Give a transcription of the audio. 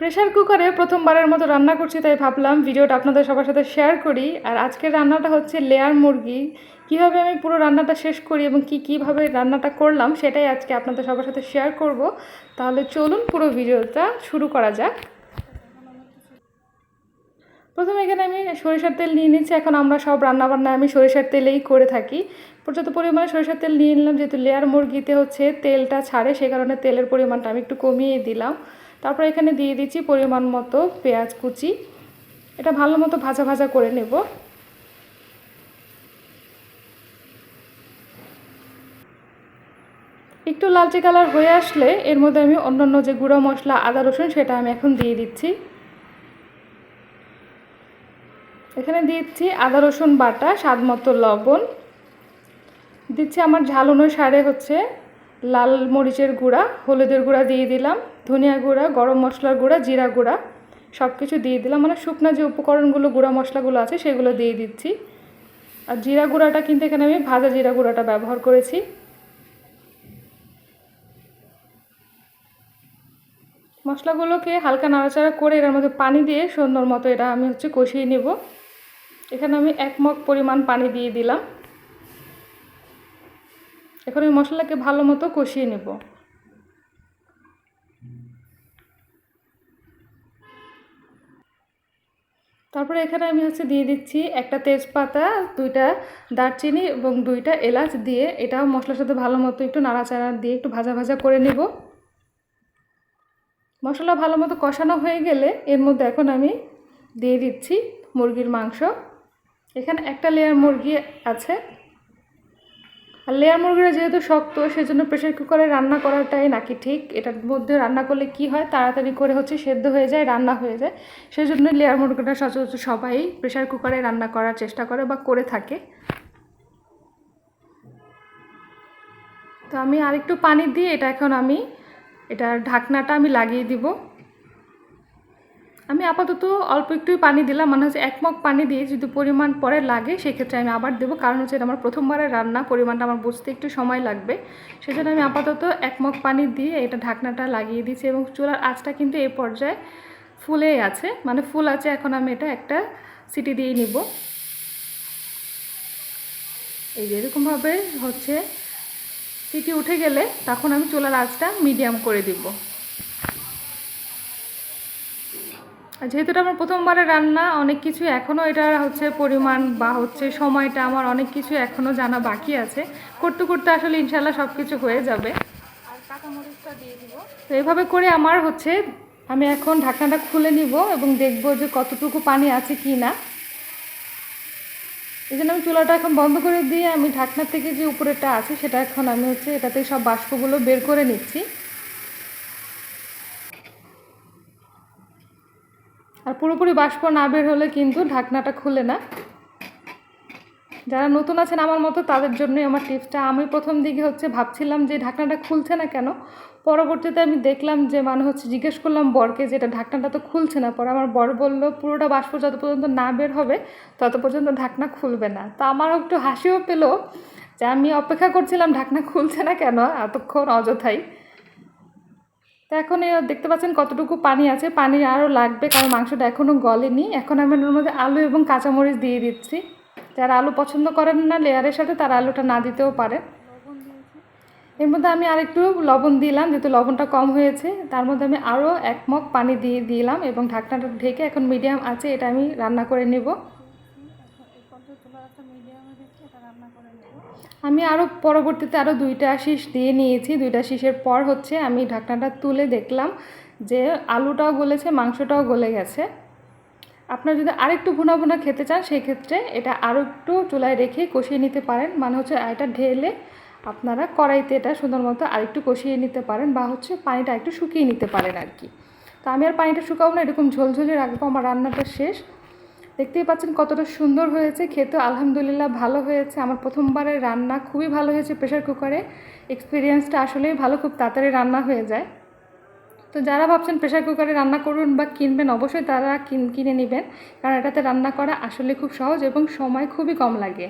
Pressure কুকারে প্রথমবারের মতো রান্না করছি, তাই ভাবলাম ভিডিওটা আপনাদের সবার সাথে শেয়ার করি। আর আজকের রান্নাটা হচ্ছে লেয়ার মুরগি। কীভাবে আমি পুরো রান্নাটা শেষ করি এবং কি কীভাবে রান্নাটা করলাম, সেটাই আজকে আপনাদের সবার সাথে শেয়ার করব। তাহলে চলুন পুরো ভিডিওটা শুরু করা যাক। প্রথমে এখানে আমি সরিষার তেল নিয়ে নিচ্ছি। এখন আমরা সব রান্নাবান্না আমি সরিষার তেলেই করে থাকি। পর্যাপ্ত পরিমাণে সরিষার তেল নিয়ে নিলাম, যেহেতু লেয়ার মুরগিতে হচ্ছে তেলটা ছাড়ে সেই কারণে তেলের পরিমাণটা আমি একটু কমিয়ে দিলাম। তারপর এখানে দিয়ে দিচ্ছি পরিমাণ মতো পেঁয়াজ কুচি। এটা ভালো মতো ভাজা ভাজা করে নেব। একটু লালচে কালার হয়ে আসলে এর মধ্যে আমি অন্যান্য যে গুঁড়ো মশলা, আদা, রসুন সেটা আমি এখন দিয়ে দিচ্ছি। এখানে দিচ্ছি আদা, রসুন বাটা, স্বাদ মতো লবণ। দিচ্ছি আমার ঝাল অনুসারে হচ্ছে লাল মরিচের গুঁড়া, হলুদের গুঁড়া দিয়ে দিলাম, ধনিয়া গুঁড়া, গরম মশলার গুঁড়া, জিরা গুঁড়া সব কিছু দিয়ে দিলাম। মানে শুকনা যে উপকরণগুলো, গুঁড়া মশলাগুলো আছে, সেগুলো দিয়ে দিচ্ছি। আর জিরা গুঁড়াটা কিন্তু এখানে আমি ভাজা জিরা গুঁড়াটা ব্যবহার করেছি। মশলাগুলোকে হালকা নাড়াচাড়া করে এর মধ্যে পানি দিয়ে সুন্দর মতো এটা আমি হচ্ছে কষিয়ে নেব। এখানে আমি এক মগ পরিমাণ পানি দিয়ে দিলাম। এখন এই মশলাকে ভালো মতো কষিয়ে নেব। তারপরে এখানে আমি হচ্ছে দিয়ে দিচ্ছি একটা তেজপাতা, দুইটা দারচিনি এবং দুইটা এলাচ দিয়ে এটাও মশলার সাথে ভালো মতো একটু নাড়াচাড়া দিয়ে একটু ভাজা ভাজা করে নেব। মশলা ভালো মতো কষানো হয়ে গেলে এর মধ্যে এখন আমি দিয়ে দিচ্ছি মুরগির মাংস। এখানে একটা লেয়ার মুরগি আছে। আর লেয়ার মুরগিটা যেহেতু শক্ত, সেজন্য প্রেশার কুকারে রান্না করাটাই নাকি ঠিক। এটার মধ্যে রান্না করলে কি হয়? তাড়াতাড়ি করে হচ্ছে সেদ্ধ হয়ে যায়, রান্না হয়ে যায়। সেই জন্য লেয়ার মুরগিটা সচরাচর সবাই প্রেশার কুকারে রান্না করার চেষ্টা করে বা করে থাকে। তো আমি আরেকটু পানি দিয়ে এটা এখন আমি, এটার ঢাকনাটা আমি লাগিয়ে দিব। আমি আপাতত অল্প একটুই পানি দিলাম মানে হচ্ছে এক মগ পানি দিয়ে যদি পরিমাণ পরে লাগে, সেক্ষেত্রে আমি আবার দেবো। কারণ হচ্ছে এটা আমার প্রথমবারের রান্না, পরিমাণটা আমার বুঝতে একটু সময় লাগবে। সেজন্য আমি আপাতত এক মগ পানি দিয়ে এটা ঢাকনাটা লাগিয়ে দিয়েছি এবং চুলার আঁচটা কিন্তু এ পর্যায়ে ফুলেই আছে। মানে ফুল আছে, এখন আমি এটা একটা সিটি দিয়ে নিব। এই যে এরকমভাবে হচ্ছে সিটি উঠে গেলে, তখন আমি চুলার আঁচটা মিডিয়াম করে দিব আর যেহেতু এটা আমার প্রথমবারে রান্না অনেক কিছু এখনও এটা হচ্ছে পরিমাণ বা হচ্ছে সময়টা আমার অনেক কিছু এখনও জানা বাকি আছে। করতে করতে আসলে ইনশাল্লাহ সব কিছু হয়ে যাবে। আর কাঁচামরিচটা দিয়ে দিব। তো এইভাবে করে আমার হচ্ছে আমি এখন ঢাকনাটা খুলে নিব এবং দেখব যে কতটুকু পানি আছে কি না এই জন্য আমি চুলাটা এখন বন্ধ করে দিয়ে আমি ঢাকনার থেকে যে উপরেরটা আছে সেটা এখন আমি হচ্ছে এটাতে সব বাষ্পগুলো বের করে নিচ্ছি। আর পুরোপুরি বাষ্প না বের হলে কিন্তু ঢাকনাটা খুলে না। যারা নতুন আছেন আমার মতো, তাদের জন্যই আমার টিপসটা। আমি প্রথম দিকে হচ্ছে ভাবছিলাম যে ঢাকনাটা খুলছে না কেন? পরবর্তীতে আমি দেখলাম যে মানে হচ্ছে জিজ্ঞেস করলাম বরকে যে এটা ঢাকনাটা তো খুলছে না। পরে আমার বর বলল, পুরোটা বাষ্প যত পর্যন্ত না বের হবে, তত পর্যন্ত ঢাকনা খুলবে না। তো আমারও একটু হাসিও পেল যে আমি অপেক্ষা করছিলাম ঢাকনা খুলছে না কেন? এতক্ষণ অযথাই। এখন দেখতে পাচ্ছেন কতটুকু পানি আছে। পানি আরও লাগবে, কারণ মাংসটা এখনও গলেনি। এখন আমি ওর মধ্যে আলু এবং কাঁচামরিচ দিয়ে দিচ্ছি। যারা আলু পছন্দ করেন না লেয়ারের সাথে, তারা আলুটা না দিতেও পারে এর মধ্যে আমি আরেকটু লবণ দিলাম, যেহেতু লবণটা কম হয়েছে। তার মধ্যে আমি আরও এক মগ পানি দিয়ে দিলাম এবং ঢাকনাটা ঢেকে এখন মিডিয়াম আছে এটা আমি রান্না করে নেব। আমি আরও পরবর্তীতে আরও দুইটা শীষ দিয়ে নিয়েছি। দুইটা শীষের পর হচ্ছে আমি ঢাকনাটা তুলে দেখলাম যে আলুটাও গলেছে, মাংসটাও গলে গেছে। আপনার যদি আরেকটু ভুনা ভুনা খেতে চান সেই ক্ষেত্রে এটা আরও একটু চুলায় রেখে কষিয়ে নিতে পারেন। মানে হচ্ছে এটা ঢেলে আপনারা কড়াইতে এটা সুন্দর মতো আরেকটু কষিয়ে নিতে পারেন বা হচ্ছে পানিটা একটু শুকিয়ে নিতে পারেন আর কি। তো আমি আর পানিটা শুকাবো না, এরকম ঝোলঝোলে রাখব, আমার রান্নাটা শেষ। দেখতেই পাচ্ছেন কতটা সুন্দর হয়েছে, খেতে আলহামদুলিল্লাহ ভালো হয়েছে। আমার প্রথমবারের রান্না খুবই ভালো হয়েছে প্রেশার কুকারে। এক্সপিরিয়েন্সটা আসলেই ভালো, খুব তাড়াতাড়ি রান্না হয়ে যায়। তো যারা ভাবছেন প্রেশার কুকারে রান্না করুন বা কিনবেন, অবশ্যই তারা কিনে নেবেন। কারণ এটাতে রান্না করা আসলে খুব সহজ এবং সময় খুবই কম লাগে।